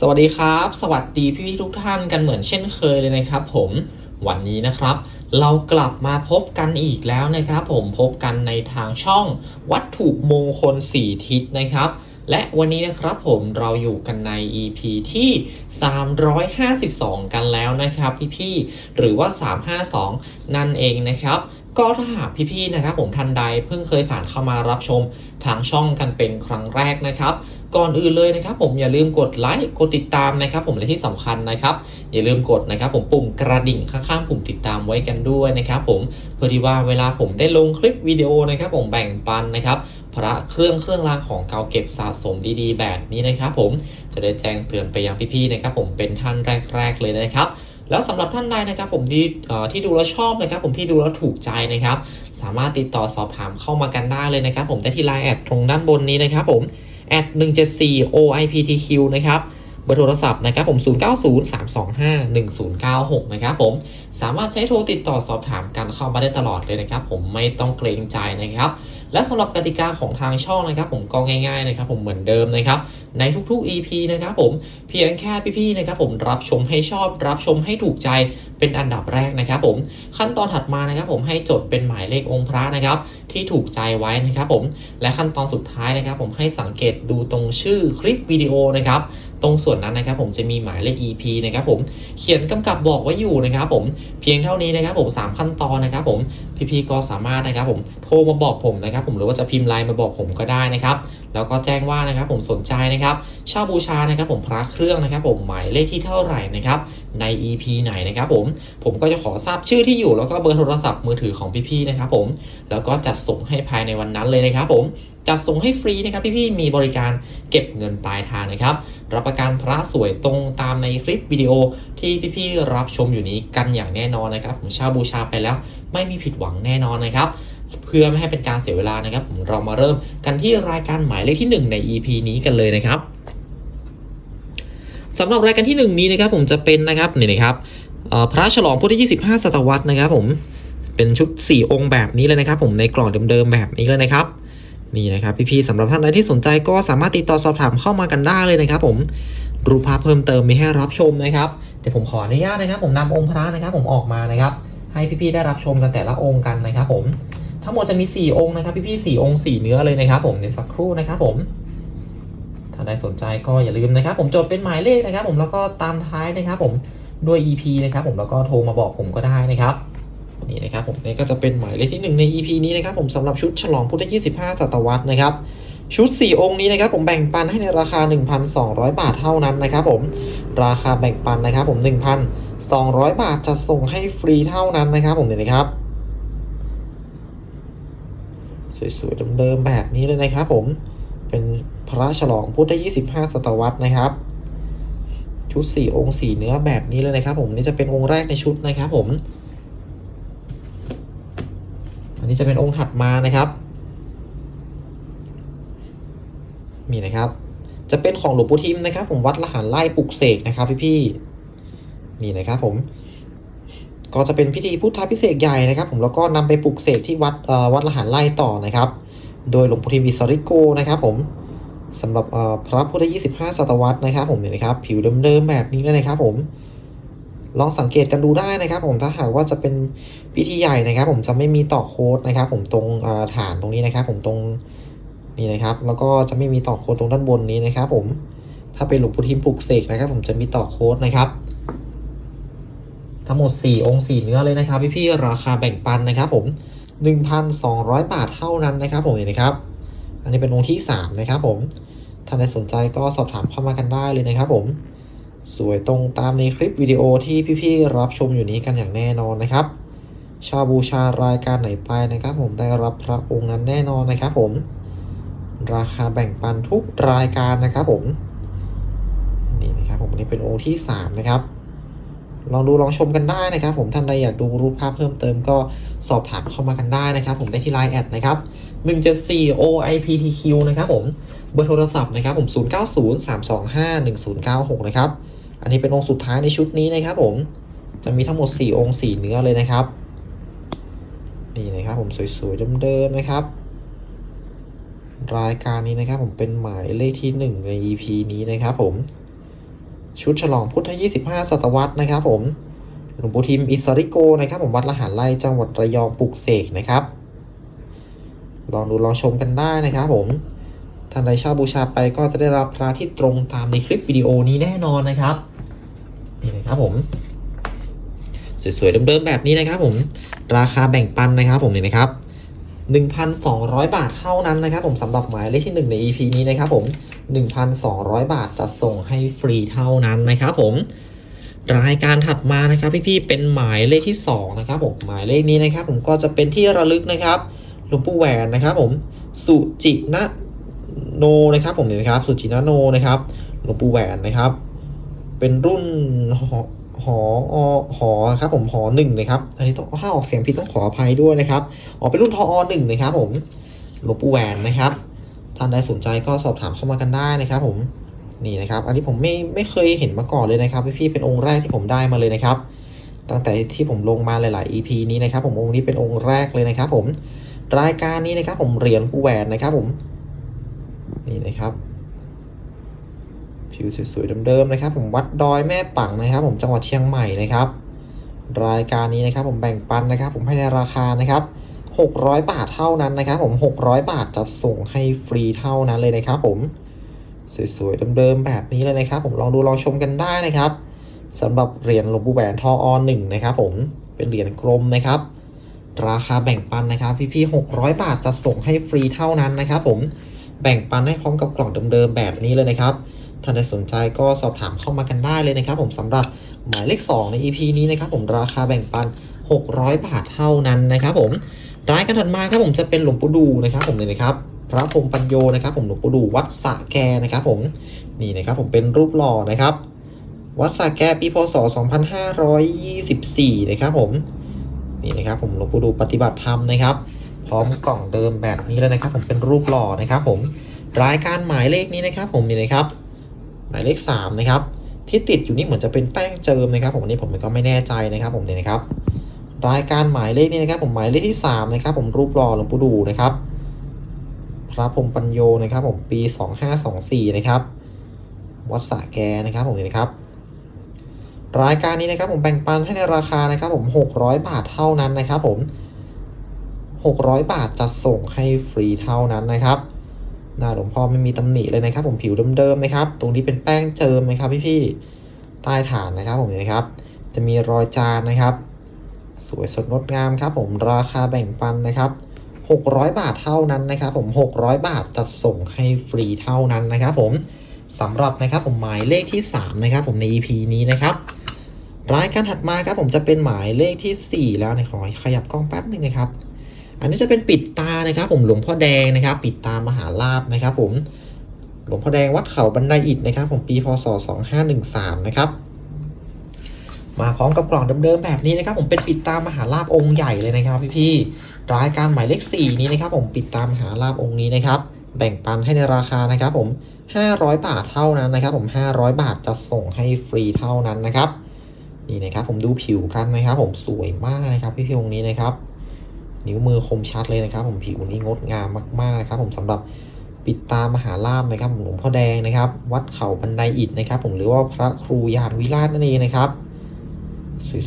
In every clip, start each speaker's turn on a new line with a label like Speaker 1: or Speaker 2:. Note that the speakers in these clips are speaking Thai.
Speaker 1: สวัสดีครับ สวัสดีพี่ๆทุกท่านกันเหมือนเช่นเคยเลยนะครับ ผมวันนี้นะครับ เรากลับมาพบกันอีกแล้วนะครับ ผมพบกันในทางช่องวัตถุมงคลสี่ทิศนะครับ และวันนี้นะครับผมเราอยู่กันใน EP ที่ 352 กันแล้วนะครับพี่ๆหรือว่า 352 นั่นเองนะครับ ก็ถ้าหากพี่ๆนะครับผมทันใดเพิ่งเคยผ่านเข้ามารับชมทางช่องกันเป็นครั้งแรกนะครับ ก่อนอื่นเลยนะครับ ผมอย่าลืมกดไลค์กดติดตามนะครับ ผมและที่สำคัญนะครับ อย่าลืมกดนะครับ ผมปุ่มกระดิ่งข้างๆปุ่มติดตามไว้กันด้วยนะครับ ผมเพื่อที่ว่าเวลาผมได้ลงคลิปวิดีโอนะครับ ผมแบ่งปันนะครับพระเครื่องเครื่องรางของเก่าเก็บสะสมดีๆ แบบนี้นะครับ ผมจะได้แจ้งเตือนไปยังพี่ๆนะครับ ผมเป็นท่านแรก ๆ เลยนะครับ แล้วสำหรับท่านใดนะครับผมที่ที่ดูแล้วชอบนะครับผมที่ดูแล้วถูกใจนะครับ สามารถติดต่อสอบถามเข้ามากันได้เลยนะครับ ผมได้ที่ไลน์แอดตรงด้านบนนี้นะครับผมแอด174 OIPTQ นะครับเบอร์โทรศัพท์นะครับผม 0903251096 นะครับผม สามารถใช้โทรติดต่อสอบถามกันเข้ามาได้ตลอดเลยนะครับ ผมไม่ต้องเกรงใจนะครับและสำหรับกติกาของทางช่องนะครับผมก็ง่ายๆนะครับผมเหมือนเดิมนะครับในทุกๆ EP นะครับผมเพียงแค่พี่ๆนะครับผมรับชมให้ชอบรับชมให้ถูกใจเป็นอันดับแรกนะครับผมขั้นตอนถัดมานะครับผมให้จดเป็นหมายเลของค์พระนะครับที่ถูกใจไว้นะครับผมและขั้นตอนสุดท้ายนะครับผมให้สังเกตดูตรงชื่อคลิปวิดีโอนะครับตรงส่วนนั้นนะครับผมจะมีหมายเลข EP นะครับผมเขียนกำกับบอกไว้อยู่นะครับผมเพียงเท่านี้นะครับผมสามขั้นตอนนะครับผมพี่ๆก็สามารถนะครับผมโทรมาบอกผมนะครับผมหรือว่าจะพิมพ์ไลน์มาบอกผมก็ได้นะครับ แล้วก็แจ้งว่านะครับผมสนใจนะครับเช่าบูชานะครับผมพระเครื่องนะครับผมหมายเลขที่เท่าไหร่นะครับใน EP ไหนนะครับผมผมก็จะขอทราบชื่อที่อยู่แล้วก็เบอร์โทรศัพท์มือถือของพี่ๆนะครับผมแล้วก็จัดส่งให้ภายในวันนั้นเลยนะครับผมจัดส่งให้ฟรีนะครับพี่ๆมีบริการเก็บเงินปลายทางนะครับ รับประกันพระสวยตรงตามในคลิปวิดีโอที่พี่ๆรับชมอยู่นี้กันอย่างแน่นอนนะครับผมเช่าบูชาไปแล้วไม่มีผิดหวังแน่นอนนะครับ เพื่อไม่ให้เป็นการเสียเวลานะครับผมเรามาเริ่มกันที่รายการหมายเลขที่ 1 ใน EP นี้กันเลยนะครับสำหรับรายการที่ 1 นี้นะครับผมจะเป็นนะครับนี่นะครับพระฉลองพุทธ25 ศตวรรษนะครับผมเป็นชุด 4 องค์แบบนี้เลยนะครับผมในกล่องเดิมๆแบบนี้เลยนะครับนี่นะครับพี่ๆสำหรับท่านใดที่สนใจก็สามารถติดต่อสอบถามเข้ามากันได้เลยนะครับ ผมรูปภาพเพิ่มเติมมีให้รับชมนะครับเดี๋ยวผมขออนุญาตนะครับ ผมนำองค์พระนะครับ ผมออกมานะครับ ให้พี่ๆได้รับชมกันแต่ละองค์กันนะครับ ผม ทั้งหมดจะมี 4 องค์นะครับ พี่ๆ4องค์ 4 เนื้อเลยนะครับ ผมเดี๋ยวสักครู่นะครับผม ถ้าใดสนใจก็อย่าลืมนะครับ ผมจดเป็นหมายเลขนะครับ ผมแล้วก็ตามท้ายนะครับ ผมด้วย EP นะครับ ผมแล้วก็โทรมาบอกผมก็ได้นะครับนี่นะครับผมนี่ก็จะเป็นหมายเลขที่ 1 ใน EP นี้นะครับ ผมสำหรับชุดฉลองพุทธ25ศตวรรษนะครับชุด 4 องค์นี้นะครับผมแบ่งปันให้ในราคา 1,200 บาทเท่านั้นนะครับผมราคาแบ่งปันนะครับผม 1,200 บาทจะส่งให้ฟรีเท่านั้นนะครับผมเนี่ยนะครับ สวยๆเดิมๆแบบนี้เลยนะครับผมเป็นพระฉลองพุทธ25 ศตวรรษนะครับ ชุด 4 องค์ 4 เนื้อแบบนี้เลยนะครับ ผมนี่จะเป็นองค์แรกในชุดนะครับผม อันนี้จะเป็นองค์ถัดมานะครับมีนะครับ จะเป็นของหลวงปู่ทิมนะครับ ผมวัดละหันไล่ปลุกเสกนะครับพี่ๆนี่นะครับผม ก็จะเป็นพิธีพุทธพิเศษใหญ่นะครับผมแล้วก็นำไปปลุกเสกที่วัดวัดละหันไล่ต่อนะครับ โดยหลวงปู่ทิมอิสริโกนะครับผมสำหรับพระพุทธ 25 ศตวรรษนะครับผมเนี่ยนะครับ ผิวเดิมๆแบบนี้เลยนะครับผมลองสังเกตกันดูได้นะครับ ผมถ้าหากว่าจะเป็นพิธีใหญ่นะครับ ผมจะไม่มีต่อโค้ดนะครับ ผมตรงฐานตรงนี้นะครับ ผมตรงนี่นะครับ แล้วก็จะไม่มีต่อโค้ดตรงด้านบนนี้นะครับ ผมถ้าเป็นหลวงปู่ทิมปลุกเสกนะครับ ผมจะมีต่อโค้ดนะครับ ทั้งหมด 4 องค์ 4 เนื้อเลยนะครับ พี่ๆราคาแบ่งปันนะครับผม 1,200 บาทเท่านั้นนะครับผมเห็นนะครับ อันนี้เป็นองค์ที่ 3 นะครับผมท่านใดสนใจก็สอบถามเข้ามากันได้เลยนะครับผม สวยตรงตามในคลิปวิดีโอที่พี่ๆรับชมอยู่นี้กันอย่างแน่นอนนะครับ ชาวบูชารายการไหนไปนะครับ ผมได้รับพระองค์นั้นแน่นอนนะครับผม ราคาแบ่งปันทุกรายการนะครับผม นี่นะครับผมนนี้เป็นองค์ที่ 3 นะครับ ลองดูลองชมกันได้นะครับ ผมท่านใดอยากดูรูปภาพเพิ่มเติมก็สอบถามเข้ามากันได้นะครับ ผมได้ที่ไลน์แอดนะครับ174 OIPTQ นะครับผมเบอร์โทรศัพท์นะครับ ผม 0903251096 นะครับ อันนี้เป็นองค์สุดท้ายในชุดนี้นะครับผมจะมีทั้งหมด 4 องค์ 4 เนื้อเลยนะครับ นี่นะครับผมสวยๆเดิมๆนะครับ รายการนี้นะครับผมเป็นหมายเลขที่ 1 ใน EP นี้นะครับผม ชุดฉลองพุทธ 25 ศตวรรษนะครับผมหลวงปู่ทิมอิสริโกนะครับผมวัดละหารไร่จังหวัดระยองปลุกเสกนะครับ ลองดูลองชมกันได้นะครับผมท่านใดช่าบูชาไปก็จะได้รับพระที่ตรงตามในคลิปวิดีโอนี้แน่นอนนะครับนี่นะครับผมสวยๆเดิมๆแบบนี้นะครับผมราคาแบ่งปันนะครับผมเนี่ยนะครับ 1,200 บาทเท่านั้นนะครับผมสำหรับหมายเลขที่ 1 ใน EP นี้นะครับผม 1,200 บาทจะส่งให้ฟรีเท่านั้นนะครับผม รายการถัดมานะครับพี่ๆเป็นหมายเลขที่ 2 นะครับผมหมายเลขนี้นะครับ ผมก็จะเป็นที่ระลึกนะครับหลวงปู่แหวนนะครับผมสุจินะโนนะครับผมเนี่ยนะครับสุจินะโนนะครับหลวงปู่แหวนนะครับ เป็นรุ่น หออหอครับผมหอหนึ่งนะครับ อันนี้ต้องถ้าออกเสียงผิดต้องขออภัยด้วยนะครับออกเป็นรุ่นทอหนึ่งนะครับ ผมหลวงปู่แหวนนะครับ ท่านใดสนใจก็สอบถามเข้ามากันได้นะครับ ผมนี่นะครับ อันนี้ผมไม่ไม่เคยเห็นมาก่อนเลยนะครับพี่ๆเป็นองค์แรกที่ผมได้มาเลยนะครับ ตั้งแต่ที่ผมลงมาหลาย ๆ EP นี้นะครับ ผมองค์นี้เป็นองค์แรกเลยนะครับ ผมรายการนี้นะครับ ผมเหรียญปูแหวนนะครับ ผม นี่นะครับ ผิวสวยๆเดิมๆนะครับ ผมวัดดอยแม่ปังนะครับ ผมจังหวัดเชียงใหม่นะครับ รายการนี้นะครับผมแบ่งปันนะครับ ผมให้ในราคานะครับ 600 บาทเท่านั้นนะครับ ผม 600 บาทจะส่งให้ฟรีเท่านั้นเลยนะครับ ผมสวยๆเดิมๆแบบนี้เลยนะครับ ผมลองดูลองชมกันได้นะครับสำหรับเหรียญหลวงปู่แหวนทออหนึ่งนะครับ ผมเป็นเหรียญกลมนะครับ ราคาแบ่งปันนะครับ พี่ๆ600 บาทจะส่งให้ฟรีเท่านั้นนะครับ ผมแบ่งปันให้พร้อมกับกล่องเดิมๆแบบนี้เลยนะครับ ท่านใดสนใจก็สอบถามเข้ามากันได้เลยนะครับผมสำหรับหมายเลข 2 ใน EP นี้นะครับผมราคาแบ่งปัน 600 บาทเท่านั้นนะครับผมรายการถัดมาครับผมจะเป็นหลวงปู่ดูนะครับผมเลยนะครับพระพรมปัญโยนะครับผมหลวงปู่ดูวัดสะแกนะครับผมนี่นะครับผมเป็นรูปหล่อนะครับ วัดสะแกปีพศ 2524 นะครับผมนี่นะครับผมหลวงปู่ดูปฏิบัติธรรมนะครับ พร้อมกล่องเดิมแบบนี้แล้วนะครับ ผมเป็นรูปหล่อนะครับ ผมรายการหมายเลขนี้นะครับ ผมนี่นะครับายเลข3นะครับที่ติดอยู่นี่เหมือนจะเป็นแป้งเจิมนะครับ ผมอันนี้ผมก็ไม่แน่ใจนะครับ ผมเนี่ยนะครับ รายการหมายเลขนี้นะครับ ผมหมายเลขที่3นะครับ ผมรูปหล่อหลวงปู่ดูนะครับ พระพรมปัญโยนะครับ ผมปี 2524 นะครับ วัดสะแกนะครับ ผมนี่นะครับ รายการนี้นะครับ ผมแบ่งปันให้ในราคานะครับ ผม 600 บาทเท่านั้นนะครับ ผม 600 บาทจะส่งให้ฟรีเท่านั้นนะครับ หน้าหลวงพ่อไม่มีตำหนิเลยนะครับ ผมผิวเดิมๆนะครับ ตรงนี้เป็นแป้งเจิมนะครับพี่ๆใต้ฐานนะครับ ผมนะครับ จะมีรอยจานนะครับ สวยสดงดงามครับ ผมราคาแบ่งปันนะครับ 600 บาทเท่านั้นนะครับ ผม 600 บาทจะส่งให้ฟรีเท่านั้นนะครับ ผมสำหรับนะครับ ผมหมายเลขที่ 3 นะครับ ผมใน EP นี้นะครับรายการถัดมาครับผมจะเป็นหมายเลขที่ 4 แล้วนะขอขยับกล้องแป๊บหนึงนะครับ อันนี้จะเป็นปิดตานะครับผมหลวงพ่อแดงนะครับ ปิดตามหาลาบนะครับผมหลวงพ่อแดงวัดเขาบันไดอิฐนะครับผมปีพศ 2513 นะครับมาพร้อมกับกล่องเดิมๆแบบนี้นะครับ ผมเป็นปิดตามหาลาบองค์ใหญ่เลยนะครับพี่ๆรายการหมายเลข 4 นี้นะครับ ผมปิดตามหาลาบองค์นี้นะครับ แบ่งปันให้ในราคานะครับ ผม 500 บาทเท่านั้นนะครับ ผม 500 บาทจะส่งให้ฟรีเท่านั้นนะครับนี่นะครับผมดูผิวกันนะครับ ผมสวยมากนะครับพี่ๆองค์นี้นะครับ นิ้วมือคมชัดเลยนะครับ ผมผิวนี้งดงามมากๆนะครับ ผมสำหรับปิดตามหาลาบนะครับผมหลวงพ่อแดงนะครับ วัดเขาบันไดอิฐนะครับ ผมหรือว่าพระครูยานวิราชนั่นเองนะครับ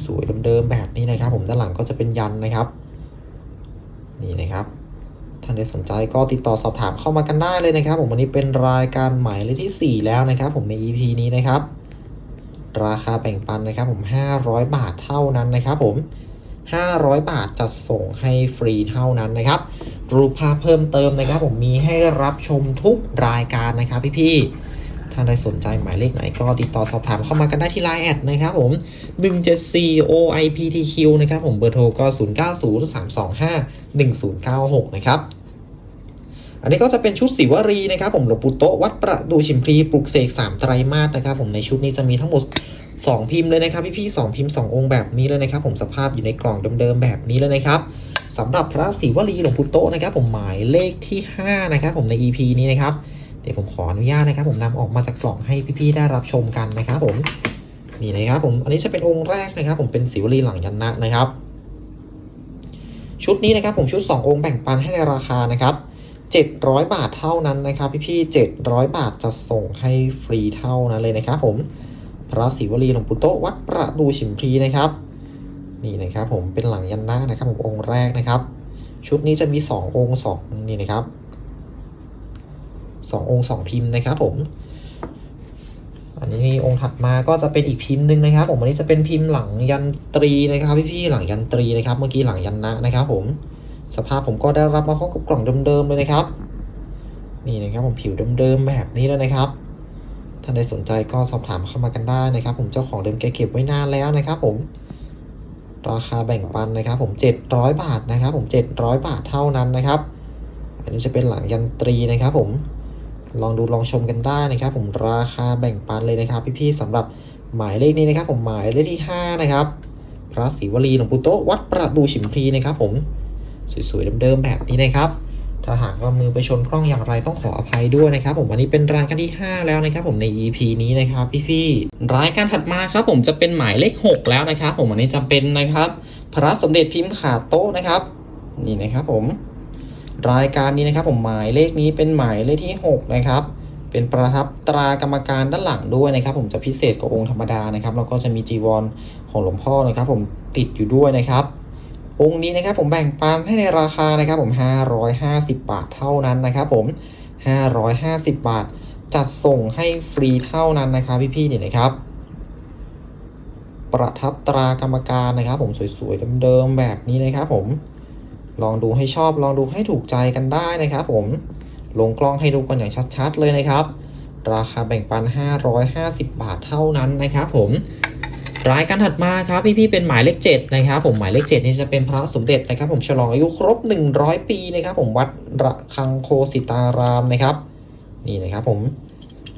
Speaker 1: สวยๆเดิมๆแบบนี้นะครับ ผมด้านหลังก็จะเป็นยันนะครับ นี่นะครับท่านใดสนใจก็ติดต่อสอบถามเข้ามากันได้เลยนะครับ ผมวันนี้เป็นรายการหมายเลขที่ 4 แล้วนะครับ ผมใน EP นี้นะครับ ราคาแบ่งปันนะครับ ผม 500 บาทเท่านั้นนะครับ ผม 500 บาทจะส่งให้ฟรีเท่านั้นนะครับ รูปภาพเพิ่มเติมนะครับ ผมมีให้รับชมทุกรายการนะครับพี่ๆ ถ้าใดสนใจหมายเลขไหนก็ติดต่อสอบถามเข้ามากันได้ที่ Line แอดนะครับผม 174 OIPTQ นะครับผมเบอร์โทรก็ 0903251096 นะครับอันนี้ก็จะเป็นชุดสิวรีนะครับผมหลวงปู่โตวัดประดูชิมพลีปลุกเสก3ไตรมาสนะครับผมในชุดนี้จะมีทั้งหมด 2 พิมพ์เลยนะครับพี่ๆ2พิมพ์ 2 องค์แบบนี้เลยนะครับผมสภาพอยู่ในกล่องเดิมๆแบบนี้เลยนะครับสำหรับพระศิวลีหลวงปู่โตนะครับ ผมหมายเลขที่5นะครับผมใน EP นี้นะครับเดี๋ยวผมขออนุญาตนะครับ ผมนำออกมาจากกล่องให้พี่ๆได้รับชมกันนะครับผมนี่นะครับผมอันนี้จะเป็นองค์แรกนะครับ ผมเป็นศิวลีหลังยันนะนะครับ ชุดนี้นะครับผมชุด 2 องค์แบ่งปันให้ในราคานะครับ700 บาทเท่านั้นนะครับ พี่ๆ700 บาทจะส่งให้ฟรีเท่านั้นเลยนะครับผม พระศิวลีหลวงปู่โตวัดประดูฉิมพลีนะครับ นี่นะครับผมเป็นหลังยันหน้านะครับผมองค์แรกนะครับ ชุดนี้จะมี 2 องค์2นี่นะครับ 2 องค์ 2 พิมพ์นะครับผม อันนี้องค์ถัดมาก็จะเป็นอีกพิมพ์หนึ่งนะครับ ผมอันนี้จะเป็นพิมพ์หลังยันตรีนะครับพี่ๆหลังยันตรีนะครับ เมื่อกี้หลังยันนะนะครับ ผมสภาพผมก็ได้รับมาพร้อมกับกล่องเดิมๆเลยนะครับ นี่นะครับผมผิวเดิมๆแบบนี้แล้วนะครับ ท่านใดสนใจก็สอบถามเข้ามากันได้นะครับ ผมเจ้าของเดิมแกเก็บไว้นานแล้วนะครับ ผม ราคาแบ่งปันนะครับ ผม 700 บาทนะครับ ผม 700 บาทเท่านั้นนะครับ อันนี้จะเป็นหลังยันตรีนะครับ ผมลองดูลองชมกันได้นะครับ ผมราคาแบ่งปันเลยนะครับ พี่ๆสำหรับหมายเลขนี้นะครับ ผมหมายเลขที่ 5 นะครับ พระศรีวลีหลวงปู่โตวัดประดูฉิมพีนะครับ ผมสวยๆเดิมๆแบบนี้นะครับ ถ้าหากว่ามือไปชนกล้องอย่างไรต้องขออภัยด้วยนะครับ ผมอันนี้เป็นรายการที่ 5 แล้วนะครับ ผมใน EP นี้นะครับพี่ๆรายการถัดมาครับผมจะเป็นหมายเลข 6 แล้วนะครับ ผมอันนี้จะเป็นนะครับ พระสมเด็จพิมพ์ขาโต๊ะนะครับ นี่นะครับผม รายการนี้นะครับ ผมหมายเลขนี้เป็นหมายเลขที่ 6 นะครับเป็นประทับตรากรรมการด้านหลังด้วยนะครับ ผมจะพิเศษกว่าองค์ธรรมดานะครับแล้วก็จะมีจีวรของหลวงพ่อนะครับ ผมติดอยู่ด้วยนะครับ องค์นี้นะครับผมแบ่งปันให้ในราคานะครับผม 550 บาทเท่านั้นนะครับผม 550 บาท จัดส่งให้ฟรีเท่านั้นนะครับพี่ๆเนี่ยนะครับ ประทับตรากรรมการนะครับ ผมสวยๆเดิมๆแบบนี้นะครับผมลองดูให้ชอบลองดูให้ถูกใจกันได้นะครับผมลงกล้องให้ดูกันอย่างชัดๆเลยนะครับ ราคาแบ่งปัน 550 บาทเท่านั้นนะครับผม รายการถัดมาครับพี่ๆเป็นหมายเลข7นะครับผมหมายเลข7นี่จะเป็นพระสมเด็จนะครับผมฉลองอายุครบ 100 ปีนะครับผมวัดระฆังโคสิตารามนะครับนี่นะครับผม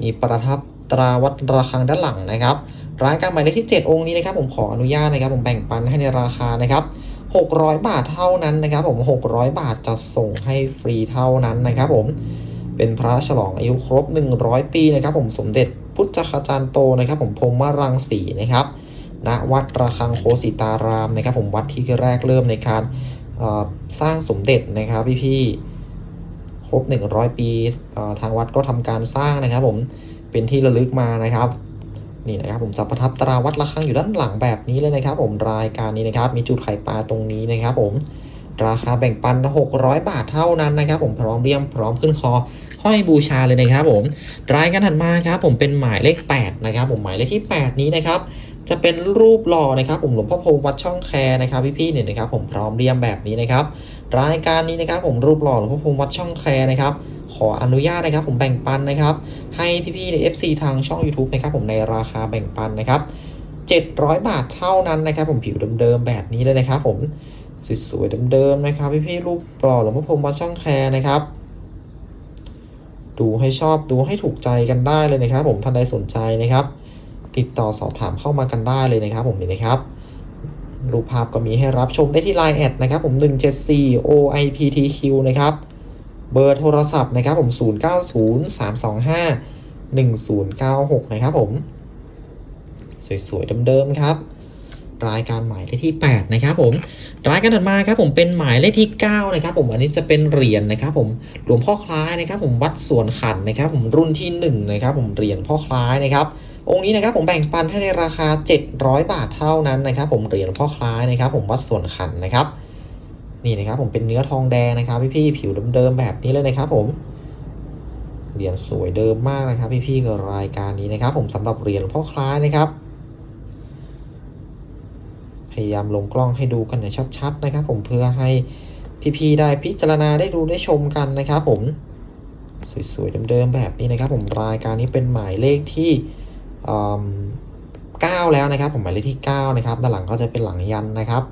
Speaker 1: มีประทับตราวัดระฆังด้านหลังนะครับ รายการหมายเลขที่ 7 องค์นี้นะครับผมขออนุญาตนะครับผมแบ่งปันให้ในราคานะครับ600 บาทเท่านั้นนะครับผม600 บาทจะส่งให้ฟรีเท่านั้นนะครับผมเป็นพระฉลองอายุครบ 100 ปีนะครับผมสมเด็จพุทธคจารย์โตนะครับผมพรหมรังสีนะครับ ณวัดระฆังโคสิตารามนะครับ ผมวัดที่แรกเริ่มในการสร้างสมเด็จนะครับพี่ๆครบ 100 ปีเอ่อทางวัดก็ทำการสร้างนะครับ ผมเป็นที่ระลึกมานะครับนี่นะครับผมจะประทับตราวัดระฆังอยู่ด้านหลังแบบนี้เลยนะครับ ผมรายการนี้นะครับ มีจุดไข่ปลาตรงนี้นะครับ ผมราคาแบ่งปัน 600 บาทเท่านั้นนะครับ ผมพร้อมเรียมพร้อมขึ้นคอห้อยบูชาเลยนะครับ ผมรายการถัดมาครับ ผมเป็นหมายเลข 8 นะครับ ผมหมายเลขที่ 8 นี้นะครับ จะเป็นรูปหล่อนะครับผมหลวงพ่อโพวัดช่องแคร์นะครับพี่ๆเนี่ยนะครับผมพร้อมเรียมแบบนี้นะครับ รายการนี้นะครับผมรูปหล่อหลวงพ่อโพวัดช่องแคร์นะครับขออนุญาตนะครับผมแบ่งปันนะครับให้พี่ๆใน FC ทางช่อง YouTube นะครับผมในราคาแบ่งปันนะครับ700 บาทเท่านั้นนะครับ ผมผิวเดิมๆแบบนี้เลยนะครับ ผมสวยๆเดิมๆนะครับพี่ๆรูปหล่อหลวงพ่อพรมวัดช่องแคร์นะครับ ดูให้ชอบดูให้ถูกใจกันได้เลยนะครับ ผมท่านใดสนใจนะครับ ติดต่อสอบถามเข้ามากันได้เลยนะครับ ผมนี่นะครับรูปภาพก็มีให้รับชมได้ที่ Line แอดนะครับผม 174 OIPTQ นะครับเบอร์โทรศัพท์นะครับผม 0903251096 นะครับผม สวยๆเดิมๆครับ รายการหมายเลขที่ 8 นะครับผม รายการถัดมาครับผมเป็นหมายเลขที่ 9 นะครับผมอันนี้จะเป็นเหรียญนะครับผมหลวงพ่อคล้ายนะครับผมวัดสวนขันนะครับผมรุ่นที่ 1 นะครับผมเหรียญพ่อคล้ายนะครับ องค์นี้นะครับผมแบ่งปันให้ในราคา 700 บาทเท่านั้นนะครับ ผมเหรียญพ่อคล้ายนะครับ ผมวัดส่วนขันนะครับ นี่นะครับผมเป็นเนื้อทองแดงนะครับพี่ๆผิวเดิมๆแบบนี้เลยนะครับ ผมเหรียญสวยเดิมมากนะครับ พี่ๆกับรายการนี้นะครับ ผมสำหรับเหรียญพ่อคล้ายนะครับ พยายามลงกล้องให้ดูกันอย่างชัด ๆ นะครับ ผมเพื่อให้พี่ๆได้พิจารณาได้ดูได้ชมกันนะครับ ผมสวยๆเดิมๆแบบนี้นะครับ ผมรายการนี้เป็นหมายเลขที่ เก้าแล้วนะครับ ผมหมายเลขที่ 9 นะครับ ด้านหลังก็จะเป็นหลังยันนะครับ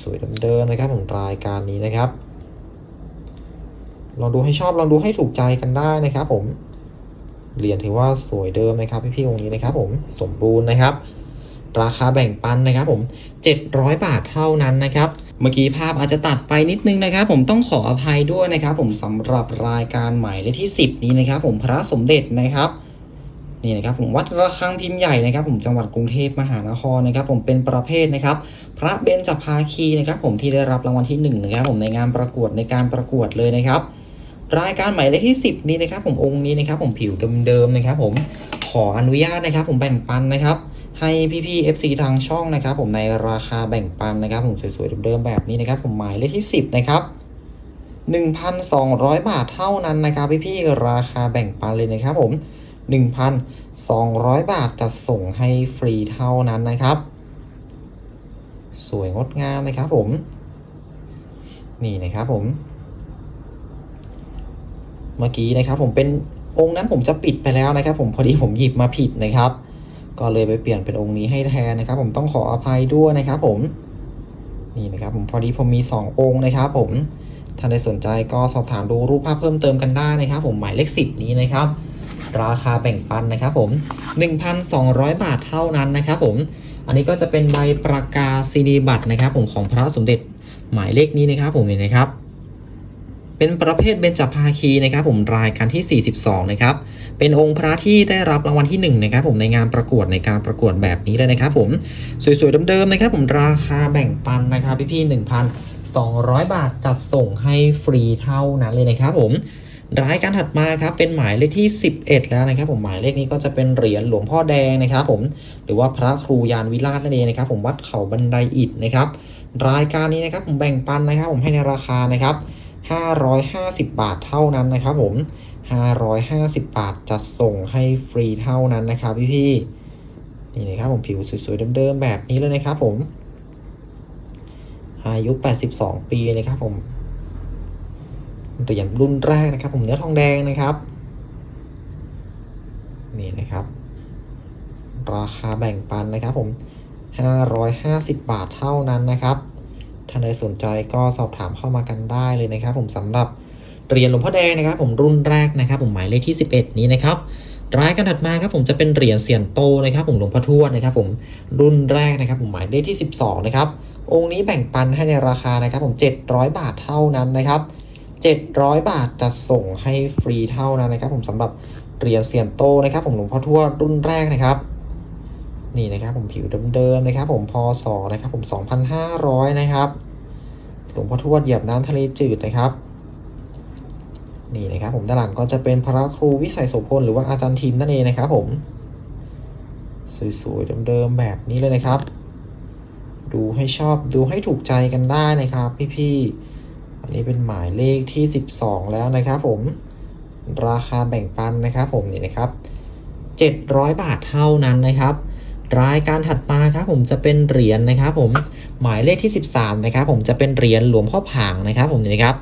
Speaker 1: สวยๆเดิมๆนะครับผมรายการนี้นะครับ ลองดูให้ชอบลองดูให้ถูกใจกันได้นะครับผมเหรียญถือว่าสวยเดิมนะครับพี่ๆองค์นี้นะครับ ผมสมบูรณ์นะครับ ราคาแบ่งปันนะครับ ผม 700 บาทเท่านั้นนะครับ เมื่อกี้ภาพอาจจะตัดไปนิดนึงนะครับ ผมต้องขออภัยด้วยนะครับ ผมสำหรับรายการใหมายเลขที่ 10 นี้นะครับ ผมพระสมเด็จนะครับ นี่นะครับผมวัดระฆังพิมพ์ใหญ่นะครับผมจังหวัดกรุงเทพมหานครนะครับผมเป็นประเภทนะครับพระเบญจภาคีนะครับผมที่ได้รับรางวัลที่หนึ่งนะครับผมในงานประกวดในการประกวดเลยนะครับ รายการหมายเลขที่ 10 นี้นะครับผมองค์นี้นะครับผมผิวเดิมๆนะครับผมขออนุญาตนะครับผมแบ่งปันนะครับให้พี่ๆ FC ทางช่องนะครับผมในราคาแบ่งปันนะครับผมสวยๆเดิมๆแบบนี้นะครับผมหมายเลขที่ 10 นะครับ1,200 บาทเท่านั้นนะครับพี่ๆราคาแบ่งปันเลยนะครับผม 1,200 บาทจะส่งให้ฟรีเท่านั้นนะครับ สวยงดงามนะครับผม นี่นะครับผม เมื่อกี้นะครับผมเป็นองค์นั้นผมจะปิดไปแล้วนะครับ ผมพอดีผมหยิบมาผิดนะครับ ก็เลยไปเปลี่ยนเป็นองค์นี้ให้แทนนะครับ ผมต้องขออภัยด้วยนะครับ ผม นี่นะครับ ผมพอดีผมมี 2 องค์นะครับ ผมถ้าได้สนใจก็สอบถามดูรูปภาพเพิ่มเติมกันได้นะครับ ผมหมายเลข10นี้นะครับ ราคาแบ่งปันนะครับผม 1,200 บาทเท่านั้นนะครับผม อันนี้ก็จะเป็นใบประกาศนียบัตรนะครับผมของพระสมเด็จหมายเลขนี้นะครับผมเห็นนะครับ เป็นประเภทเบญจภาคีนะครับผมรายการที่ 42 นะครับ เป็นองค์พระที่ได้รับรางวัลที่ 1 นะครับผมในงานประกวดในการประกวดแบบนี้เลยนะครับผม สวยๆเดิมๆนะครับผมราคาแบ่งปันนะครับพี่ๆ1,200 บาทจัดส่งให้ฟรีเท่านั้นเลยนะครับผม รายการถัดมาครับเป็นหมายเลขที่ 11 แล้วนะครับ ผมหมายเลขนี้ก็จะเป็นเหรียญหลวงพ่อแดงนะครับผมหรือว่าพระครูยานวิราชนั่นเองนะครับ ผมวัดเขาบันไดอิฐนะครับ รายการนี้นะครับผมแบ่งปันนะครับ ผมให้ในราคานะครับ550 บาทเท่านั้นนะครับผม 550 บาทจะส่งให้ฟรีเท่านั้นนะครับพี่ๆนี่นะครับผมผิวสวยๆเดิมๆแบบนี้เลยนะครับผม อายุ 82 ปีนะครับผม เหรียญรุ่นแรกนะครับ ผมเนื้อทองแดงนะครับ นี่นะครับ ราคาแบ่งปันนะครับ ผม 550 บาทเท่านั้นนะครับท่านใดสนใจก็สอบถามเข้ามากันได้เลยนะครับ ผมสำหรับเหรียญหลวงพ่อแดงนะครับ ผมรุ่นแรกนะครับ ผมหมายเลขที่ 11 นี้นะครับรายการถัดมาครับผมจะเป็นเหรียญเสียนโตนะครับผมหลวงพ่อทวดนะครับ ผมรุ่นแรกนะครับ ผมหมายเลขที่ 12 นะครับองค์นี้แบ่งปันให้ในราคานะครับ ผม 700 บาทเท่านั้นนะครับ 700 บาทจะส่งให้ฟรีเท่านั้นนะครับ ผมสำหรับเหรียญเสียนโตนะครับ ผมหลวงพ่อทวดรุ่นแรกนะครับ นี่นะครับ ผมผิวเดิมๆนะครับ ผมพศนะครับ ผม 2,500 นะครับ หลวงพ่อทวดเหยียบน้ำทะเลจืดนะครับนี่นะครับ ผมด้านหลังก็จะเป็นพระครูวิสัยโสพลหรือว่าอาจารย์ทีมนั่นเองนะครับ ผม สวยๆเดิมๆแบบนี้เลยนะครับ ดูให้ชอบดูให้ถูกใจกันได้นะครับ พี่ๆ นนี้เป็นหมายเลขที่ 12 แล้วนะครับผม ราคาแบ่งปันนะครับผมนี่นะครับ 700 บาทเท่านั้นนะครับ รายการถัดมาครับผมจะเป็นเหรียญนะครับผม หมายเลขที่ 13 นะครับผมจะเป็นเหรียญหลวงพ่อผางนะครับผมนี่นะครับ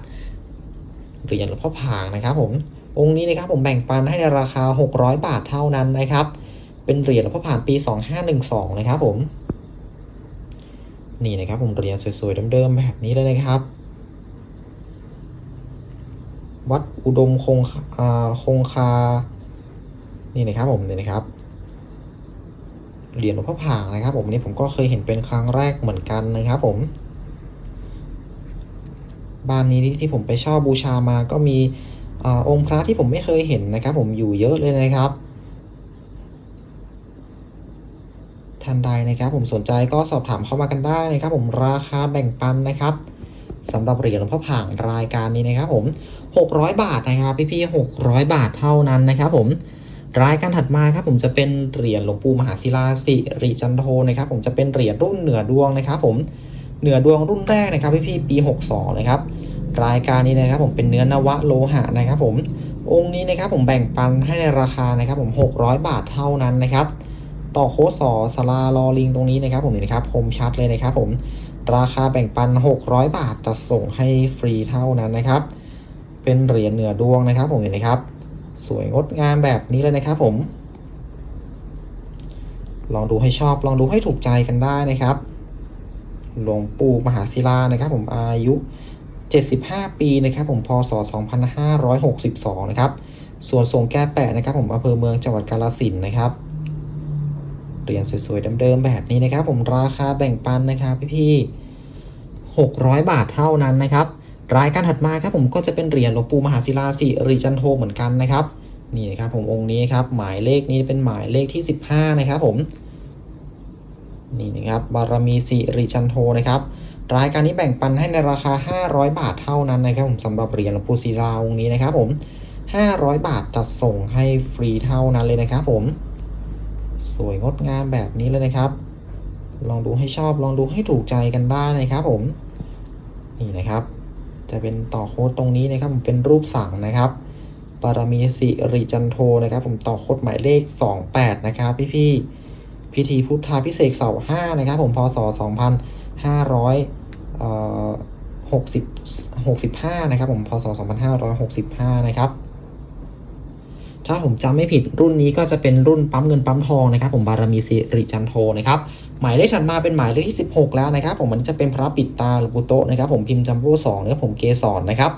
Speaker 1: เหรียญหลวงพ่อผางนะครับผม องค์นี้นะครับผมแบ่งปันให้ในราคา 600 บาทเท่านั้นนะครับ เป็นเหรียญหลวงพ่อผางปี 2512 นะครับผม นี่นะครับผมเหรียญสวยๆเดิมๆแบบนี้เลยนะครับ วัดอุดมคงคาอ่าคงคา นี่นะครับผมนี่นะครับ เหรียญหลวงพ่อผางนะครับผมอันนี้ผมก็เคยเห็นเป็นครั้งแรกเหมือนกันนะครับผม บ้านนี้ที่ผมไปเช่าบูชามาก็มีอองค์พระที่ผมไม่เคยเห็นนะครับ ผมอยู่เยอะเลยนะครับท่านใดนะครับ ผมสนใจก็สอบถามเข้ามากันได้นะครับ ผมราคาแบ่งปันนะครับ สำหรับเหรียญหลวงพ่อผางรายการนี้นะครับผม600 บาทนะครับพี่ๆ600 บาทเท่านั้นนะครับผมรายการถัดมาครับผมจะเป็นเหรียญหลวงปู่มหาศิลาสิริจันโทนะครับผมจะเป็นเหรียญรุ่นเหนือดวงนะครับผมเหนือดวงรุ่นแรกนะครับพี่ๆปี 62 นะครับรายการนี้นะครับผมเป็นเนื้อนวะโลหะนะครับผมองค์นี้นะครับผมแบ่งปันให้ในราคานะครับผม 600 บาทเท่านั้นนะครับ ต่อโค้ดสอสลาลอลิงตรงนี้นะครับผมนี่นะครับคมชัดเลยนะครับผม ราคาแบ่งปัน 600 บาทจะส่งให้ฟรีเท่านั้นนะครับ เป็นเหรียญเหนือดวงนะครับผมเห็นไหมครับ สวยงดงามแบบนี้เลยนะครับผม ลองดูให้ชอบลองดูให้ถูกใจกันได้นะครับ หลวงปู่มหาศิลานะครับ ผมอายุ 75 ปีนะครับ ผมพศ 2562 นะครับ ส่วนทรงแก้แปะนะครับ ผมอำเภอเมืองจังหวัดกาฬสินนะครับ เหรียญสวยๆเดิมๆแบบนี้นะครับ ผมราคาแบ่งปันนะครับพี่ๆ600 บาทเท่านั้นนะครับ รายการถัดมาครับผมก็จะเป็นเหรียญหลวงปู่มหาศิลาสิริจันโทเหมือนกันนะครับนี่นะครับผมองค์นี้ครับหมายเลขนี้เป็นหมายเลขที่ 15 นะครับผมนี่นะครับบารมีสิริจันโทนะครับรายการนี้แบ่งปันให้ในราคา 500 บาทเท่านั้นนะครับผมสำหรับเหรียญหลวงปู่ศิลาองค์นี้นะครับผม 500 บาทจัดส่งให้ฟรีเท่านั้นเลยนะครับผม สวยงดงามแบบนี้เลยนะครับ ลองดูให้ชอบลองดูให้ถูกใจกันได้นะครับผม นี่นะครับ จะเป็นต่อโค้ดตรงนี้นะครับผมเป็นรูปสั่งนะครับ ปารมีสิริจันโทนะครับ ผมต่อโค้ดหมายเลข 28 นะครับ พี่ๆพิธีพุทธาพิเศษเสาห้านะครับ ผมพศ 2500เอ่อ60 65 นะครับ ผมพศ 2565 นะครับ ถ้าผมจำไม่ผิดรุ่นนี้ก็จะเป็นรุ่นปั๊มเงินปั๊มทองนะครับ ผมบารมีสิริจันโทนะครับหมายเลขถัดมาเป็นหมายเลขที่ 16 แล้วนะครับ ผมมันจะเป็นพระปิดตาหลวงปู่โตนะครับ ผมพิมพ์จัมโบ้สองนะครับผมเกสรนะครับ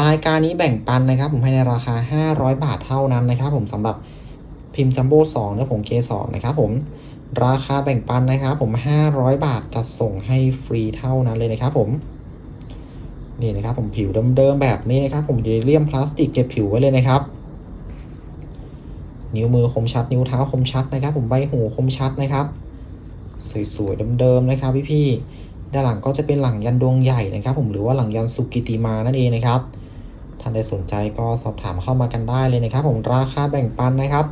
Speaker 1: รายการนี้แบ่งปันนะครับ ผมให้ในราคา 500 บาทเท่านั้นนะครับ ผมสำหรับพิมพ์จัมโบ้สองนะครับผมเกสรนะครับ ผมราคาแบ่งปันนะครับ ผม 500 บาทจะส่งให้ฟรีเท่านั้นเลยนะครับ ผมนี่นะครับผมผิวเดิมๆแบบนี้นะครับ ผมเลี่ยมพลาสติกเก็บผิวไว้เลยนะครับ นิ้วมือคมชัด นิ้วเท้าคมชัดนะครับ ผมใบหูคมชัดนะครับ สวยๆเดิมๆนะครับพี่ๆด้านหลังก็จะเป็นหลังยันดวงใหญ่นะครับ ผมหรือว่าหลังยันสุกิติมานั่นเองนะครับท่านใดสนใจก็สอบถามเข้ามากันได้เลยนะครับ ผมราคาแบ่งปันนะครับ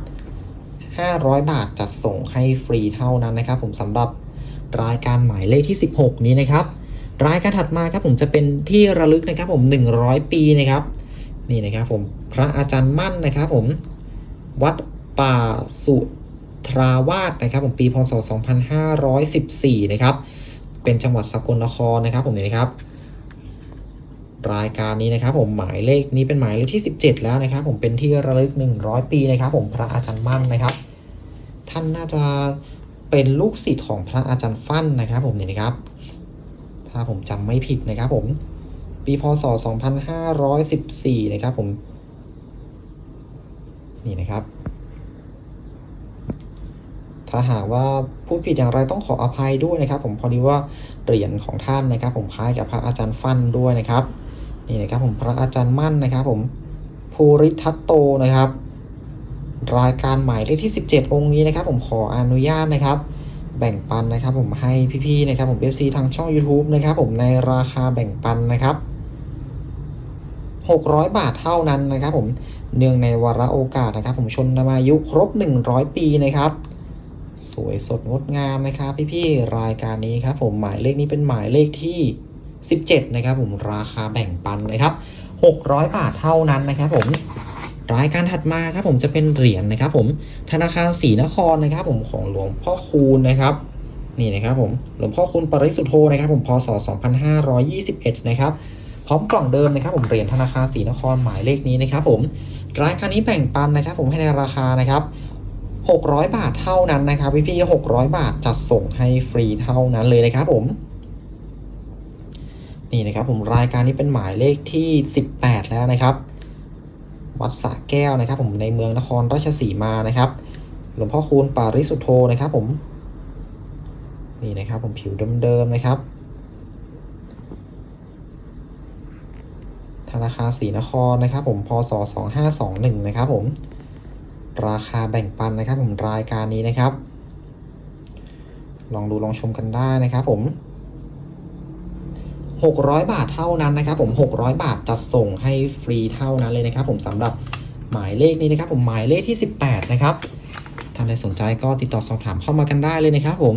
Speaker 1: 500 บาทจัดส่งให้ฟรีเท่านั้นนะครับ ผมสำหรับรายการหมายเลขที่ 16 นี้นะครับ รายการถัดมาครับผมจะเป็นที่ระลึกนะครับ ผม 100 ปีนะครับ นี่นะครับผมพระอาจารย์มั่นนะครับ ผมวัด ป่าสุทราวาสนะครับผมปีพศ 2514 นะครับ เป็นจังหวัดสกลนครนะครับผมนี่นะครับ รายการนี้นะครับ ผมหมายเลขนี้เป็นหมายเลขที่ 17 แล้วนะครับ ผมเป็นที่ระลึก 100 ปีนะครับ ผมพระอาจารย์มั่นนะครับ ท่านน่าจะเป็นลูกศิษย์ของพระอาจารย์ฟั่นนะครับ ผมนี่นะครับ ถ้าผมจำไม่ผิดนะครับ ผม ปีพศ 2514 นะครับ ผม นี่นะครับ ถ้าหากว่าพูดผิดอย่างไรต้องขออภัยด้วยนะครับ ผมพอดีว่าเหรียญของท่านนะครับ ผมคล้ายกับพระอาจารย์ฟันด้วยนะครับนี่นะครับผมพระอาจารย์มั่นนะครับ ผมภูริทัตโตนะครับ รายการใหม่เลขที่ 17 องค์นี้นะครับ ผมขออนุญาตนะครับ แบ่งปันนะครับ ผมให้พี่ๆนะครับผม FC ทางช่อง YouTube นะครับ ผมในราคาแบ่งปันนะครับ600 บาทเท่านั้นนะครับ ผมเนื่องในวาระโอกาสนะครับ ผมชนมายุครบ 100 ปีนะครับ สวยสดงดงามนะครับพี่ๆรายการนี้ครับผมหมายเลขนี้เป็นหมายเลขที่ 17 นะครับผมราคาแบ่งปันนะครับ 600 บาทเท่านั้นนะครับผมรายการถัดมาครับผมจะเป็นเหรียญนะครับ ผมธนาคารศรีนครนะครับ ผมของหลวงพ่อคูณนะครับนี่นะครับผมหลวงพ่อคูณปริสุทธโธนะครับ ผมพศ 2521 นะครับพร้อมกล่องเดิมนะครับ ผมเหรียญธนาคารศรีนครหมายเลขนี้นะครับ ผมรายการนี้แบ่งปันนะครับ ผมให้ในราคานะครับ 600 บาทเท่านั้นนะครับพี่พี่600 บาทจัดส่งให้ฟรีเท่านั้นเลยนะครับผม นี่นะครับผมรายการนี้เป็นหมายเลขที่ 18 แล้วนะครับวัดสระแก้วนะครับ ผมในเมืองนครราชสีมานะครับ หลวงพ่อคูณปาริสุทธโธนะครับ ผม นี่นะครับ ผมผิวเดิมๆนะครับธนาคารศรีนครนะครับ ผมพศ2521นะครับ ผม ราคาแบ่งปันนะครับ ผมรายการนี้นะครับ ลองดูลองชมกันได้นะครับ ผม 600 บาทเท่านั้นนะครับ ผม 600 บาทจัดส่งให้ฟรีเท่านั้นเลยนะครับ ผมสำหรับหมายเลขนี้นะครับ ผมหมายเลขที่ 18 นะครับท่านใดสนใจก็ติดต่อสอบถามเข้ามากันได้เลยนะครับผม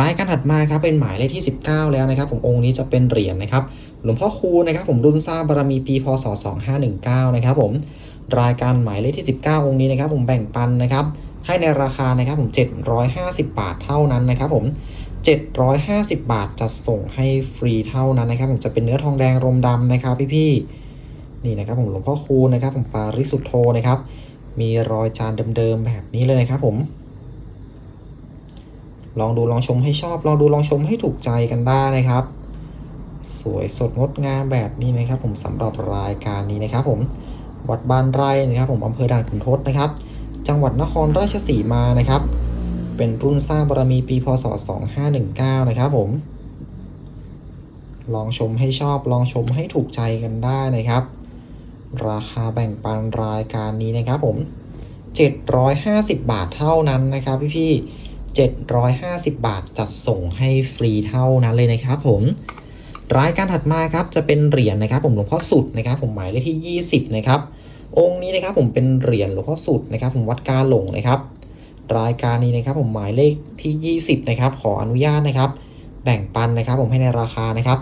Speaker 1: รายการถัดมาครับเป็นหมายเลขที่ 19 แล้วนะครับ ผมองค์นี้จะเป็นเหรียญนะครับ หลวงพ่อคูนะครับ ผมรุ่นสร้างบารมีปีพศ2519 นะครับผม รายการหมายเลขที่ 19 องค์นี้นะครับผมแบ่งปันนะครับ ให้ในราคานะครับผม 750 บาทเท่านั้นนะครับผม 750 บาทจะส่งให้ฟรีเท่านั้นนะครับ ผมจะเป็นเนื้อทองแดงรมดำนะครับพี่ๆนี่นะครับผมหลวงพ่อคูณนะครับผมปาริสุทธโธนะครับ มีรอยจานเดิมๆแบบนี้เลยนะครับผมลองดูลองชมให้ชอบ ลองดูลองชมให้ถูกใจกันได้นะครับ สวยสดงดงามแบบนี้นะครับ ผมสำหรับรายการนี้นะครับผม วัดบ้านไร่นะครับผมอำเภอด่านขุนทดนะครับ จังหวัดนครราชสีมานะครับ เป็นรุ่นสร้างบารมีปีพศ 2519 นะครับผม ลองชมให้ชอบลองชมให้ถูกใจกันได้นะครับ ราคาแบ่งปันรายการนี้นะครับผม 750 บาทเท่านั้นนะครับพี่ๆ750 บาทจัดส่งให้ฟรีเท่านั้นเลยนะครับผม รายการถัดมาครับจะเป็นเหรียญนะครับ ผมหลวงพ่อสุดนะครับ ผมหมายเลขที่ 20 นะครับ องค์นี้นะครับผมเป็นเหรียญหลวงพ่อสุดนะครับ ผมวัดกาหลงนะครับ รายการนี้นะครับ ผมหมายเลขที่ 20 นะครับ ขออนุญาตนะครับ แบ่งปันนะครับ ผมให้ในราคานะครับ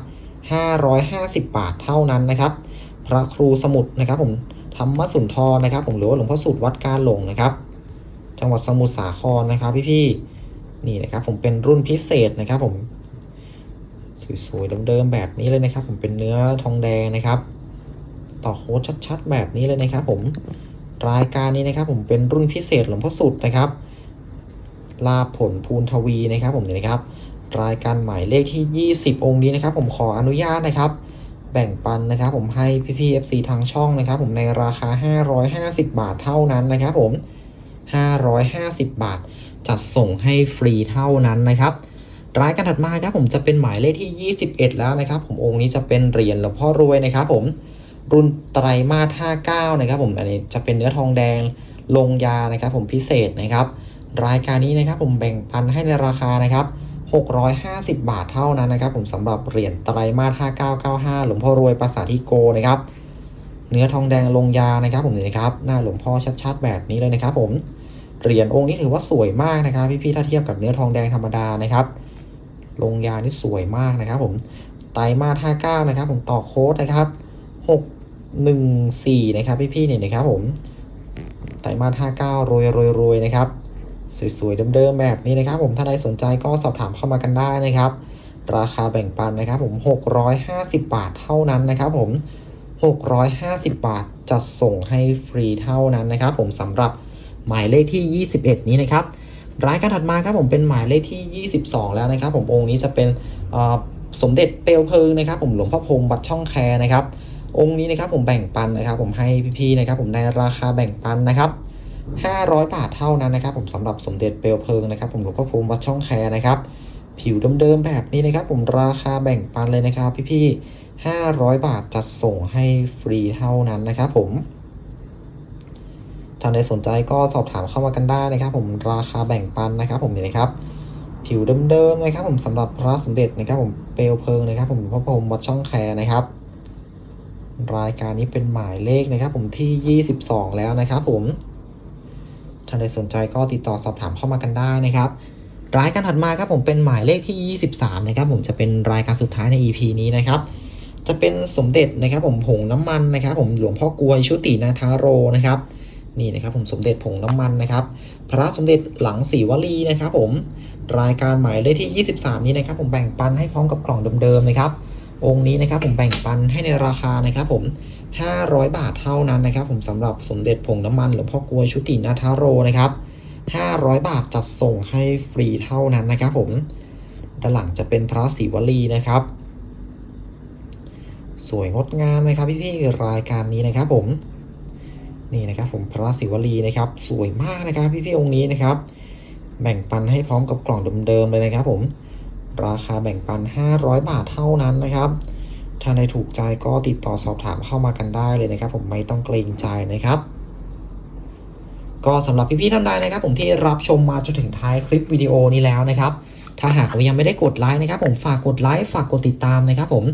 Speaker 1: 550 บาทเท่านั้นนะครับ พระครูสมุทรนะครับ ผมธรรมสุนทรนะครับ ผมหรือว่าหลวงพ่อสุดวัดกาหลงนะครับ จังหวัดสมุทรสาครนะครับ พี่ๆนี่นะครับ ผมเป็นรุ่นพิเศษนะครับ ผม สวยๆเดิมๆแบบนี้เลยนะครับ ผมเป็นเนื้อทองแดงนะครับ ต่อโค้ดชัดๆ แบบนี้เลยนะครับ ผมรายการนี้นะครับ ผมเป็นรุ่นพิเศษหลวงพ่อสุดนะครับ ลาผลภูนทวีนะครับ ผมเนี่ยนะครับ รายการหมายเลขที่ 20 องค์นี้นะครับ ผมขออนุญาตนะครับ แบ่งปันนะครับ ผมให้พี่ๆ FC ทางช่องนะครับ ผมในราคา 550 บาทเท่านั้นนะครับ ผม 550 บาท จัดส่งให้ฟรีเท่านั้นนะครับ รายการถัดมาครับผมจะเป็นหมายเลขที่ 21 แล้วนะครับ ผมองค์นี้จะเป็นเหรียญหลวงพ่อรวยนะครับผมรุ่นไตรมาส59 นะครับ ผมอันนี้จะเป็นเนื้อทองแดงลงยานะครับ ผมพิเศษนะครับ รายการนี้นะครับผมแบ่งปันให้ในราคานะครับ 650 บาทเท่านั้นนะครับ ผมสำหรับเหรียญไตรมาส5995 หลวงพ่อรวยปราสาททิโกนะครับ เนื้อทองแดงลงยานะครับ ผมนี่นะครับหน้าหลวงพ่อชัดๆ แบบนี้เลยนะครับ ผมเหรียญองค์นี้ถือว่าสวยมากนะครับ พี่ๆถ้าเทียบกับเนื้อทองแดงธรรมดานะครับ ลงยานี่สวยมากนะครับผมไตรมาส59 นะครับ ผมต่อโค้ดนะครับ 614 นะครับพี่ๆเนี่ยนะครับผมไตรมาส59รวยรวยรวยนะครับ สวยๆเดิมๆแบบนี้นะครับ ผมถ้าใครสนใจก็สอบถามเข้ามากันได้นะครับ ราคาแบ่งปันนะครับ ผม 650 บาทเท่านั้นนะครับ ผม 650 บาทจัดส่งให้ฟรีเท่านั้นนะครับ ผมสำหรับหมายเลขที่ 21 นี้นะครับ รายการถัดมาครับผมเป็นหมายเลขที่ 22 แล้วนะครับ ผมองค์นี้จะเป็นสมเด็จเปลวเพลิงนะครับ ผมหลวงพ่อพรมวัดช่องแคนะครับ องค์นี้นะครับผมแบ่งปันนะครับ ผมให้พี่ๆนะครับ ผมในราคาแบ่งปันนะครับ 500 บาทเท่านั้นนะครับ ผมสำหรับสมเด็จเปลวเพลิงนะครับ ผมหลวงพ่อพรมวัดช่องแคนะครับผิวเดิมๆแบบนี้นะครับ ผมราคาแบ่งปันเลยนะครับ พี่ๆ500 บาทจัดส่งให้ฟรีเท่านั้นนะครับผม ท่านใดสนใจก็สอบถามเข้ามากันได้นะครับ ผมราคาแบ่งปันนะครับ ผมนี่นะครับผิวเดิมๆนะครับ ผมสำหรับพระสมเด็จนะครับ ผมเปลวเพลิงนะครับ ผมหลวงพ่อพรมวัดช่องแคนะครับ รายการนี้เป็นหมายเลขนะครับ ผมที่ 22 แล้วนะครับ ผมท่านใดสนใจก็ติดต่อสอบถามเข้ามากันได้นะครับรายการถัดมาครับผมเป็นหมายเลขที่ 23 นะครับ ผมจะเป็นรายการสุดท้ายใน EP นี้นะครับ จะเป็นสมเด็จนะครับ ผมผงน้ำมันนะครับ ผมหลวงพ่อกลวยชุตินาทาโรนะครับ นี่นะครับผมสมเด็จผงน้ำมันนะครับ พระสมเด็จหลังสีวลีนะครับ ผมรายการหมายเลขที่ 23 นี้นะครับ ผมแบ่งปันให้พร้อมกับกล่องเดิมๆนะครับ องค์นี้นะครับผมแบ่งปันให้ในราคานะครับ ผม 500 บาทเท่านั้นนะครับ ผมสำหรับสมเด็จผงน้ำมันหลวงพ่อกลวยชุตินาทาโรนะครับ500 บาทจัดส่งให้ฟรีเท่านั้นนะครับ ผมด้านหลังจะเป็นพระศิวลีนะครับ สวยงดงามนะครับพี่ๆรายการนี้นะครับผม นี่นะครับผมพระศิวลีนะครับสวยมากนะครับพี่ๆองค์นี้นะครับ แบ่งปันให้พร้อมกับกล่องเดิมๆเลยนะครับ ผมราคาแบ่งปัน 500 บาทเท่านั้นนะครับถ้าในถูกใจก็ติดต่อสอบถามเข้ามากันได้เลยนะครับ ผมไม่ต้องเกรงใจนะครับ ก็สำหรับพี่ๆท่านใดนะครับ ผมที่รับชมมาจนถึงท้ายคลิปวิดีโอนี้แล้วนะครับ ถ้าหากว่ายังไม่ได้กดไลค์นะครับ ผมฝากกดไลค์ฝากกดติดตามนะครับ ผม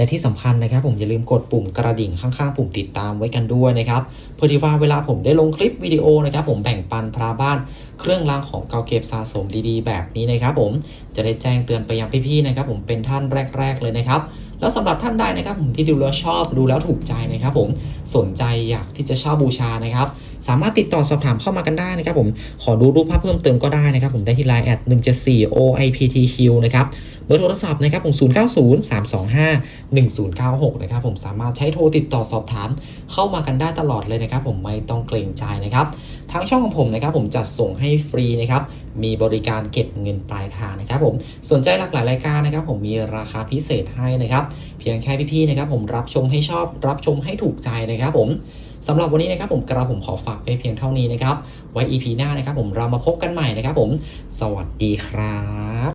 Speaker 1: และที่สำคัญนะครับ ผมอย่าลืมกดปุ่มกระดิ่งข้างๆ ปุ่มติดตามไว้กันด้วยนะครับเพื่อที่ว่าเวลาผมได้ลงคลิปวิดีโอนะครับ ผมแบ่งปันพระบ้าน เครื่องรางของเก่าเก็บสะสมดีๆ แบบนี้นะครับ ผมจะได้แจ้งเตือนไปยังพี่ๆนะครับ ผมเป็นท่านแรก ๆ เลยนะครับแล้วสำหรับท่านใดนะครับ ผมที่ดูแล้วชอบดูแล้วถูกใจนะครับ ผมสนใจอยากที่จะเช่าบูชานะครับ สามารถติดต่อสอบถามเข้ามากันได้นะครับผมขอดูรูปภาพเพิ่มเติมก็ได้นะครับผมได้ที่ Line แอด174 OIPTQ นะครับเบอร์โทรศัพท์นะครับผม090 325 1096นะครับผมสามารถใช้โทรติดต่อสอบถามเข้ามากันได้ตลอดเลยนะครับผมไม่ต้องเกรงใจนะครับทางช่องของผมนะครับผมจัดส่งให้ฟรีนะครับมีบริการเก็บเงินปลายทางนะครับผมสนใจหลากหลายรายการนะครับ ผมมีราคาพิเศษให้นะครับ เพียงแค่พี่ๆนะครับผมรับชมให้ชอบรับชมให้ถูกใจนะครับผม สำหรับวันนี้นะครับผมกระผมขอฝากไปเพียงเท่านี้นะครับ ไว้ EP หน้านะครับผมเรามาพบกันใหม่นะครับผม สวัสดีครับ